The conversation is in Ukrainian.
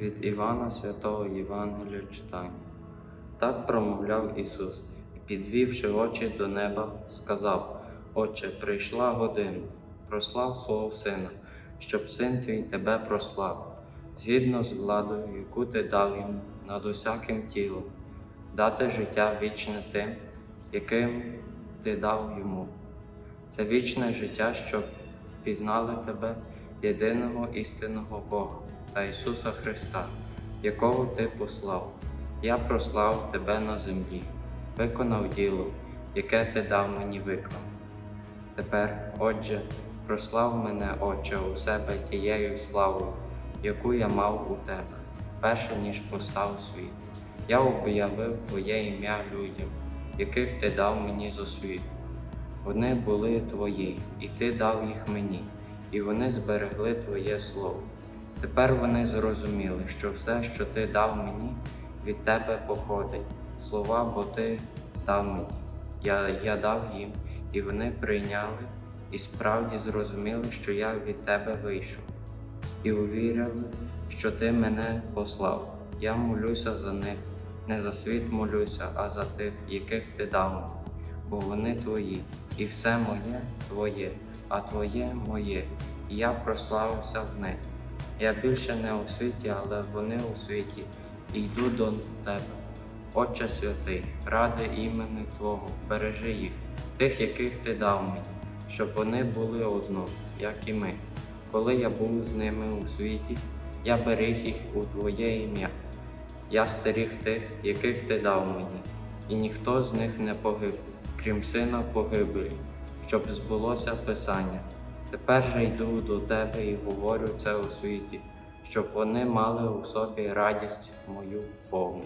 Від Івана Святого Євангелія читання. Так промовляв Ісус, і, підвівши очі до неба, сказав: Отче, прийшла година, прослав свого Сина, щоб син твій тебе прослав, згідно з владою, яку ти дав йому над усяким тілом, дати життя вічне тим, яким ти дав йому. Це вічне життя, щоб пізнали тебе, єдиного істинного Бога та Ісуса Христа, якого Ти послав. Я прослав Тебе на землі, виконав діло, яке Ти дав мені виконати. Тепер, Отже, прослав мене, Отче, у себе тією славою, яку я мав у Тебе, перше ніж постав світ. Я об'явив Твоє ім'я людям, яких Ти дав мені з освіту. Вони були Твої, і Ти дав їх мені, і вони зберегли Твоє Слово. Тепер вони зрозуміли, що все, що Ти дав мені, від Тебе походить, слова, бо Ти дав мені. Я, я дав їм, і вони прийняли, і справді зрозуміли, що я від Тебе вийшов, і увірили, що Ти мене послав. Я молюся за них, не за світ молюся, а за тих, яких Ти дав мені, бо вони Твої, і все моє Твоє, а Твоє моє, і я прославився в них. Я більше не у світі, але вони у світі, і йду до Тебе. Отче святий, ради імени Твого, бережи їх, тих, яких Ти дав мені, щоб вони були одно, як і ми. Коли я був з ними у світі, я беріг їх у Твоє ім'я. Я стеріг тих, яких Ти дав мені, і ніхто з них не погиб, крім сина погибелі, щоб збулося Писання. Тепер же йду до тебе і говорю це у світі, щоб вони мали у собі радість мою повну.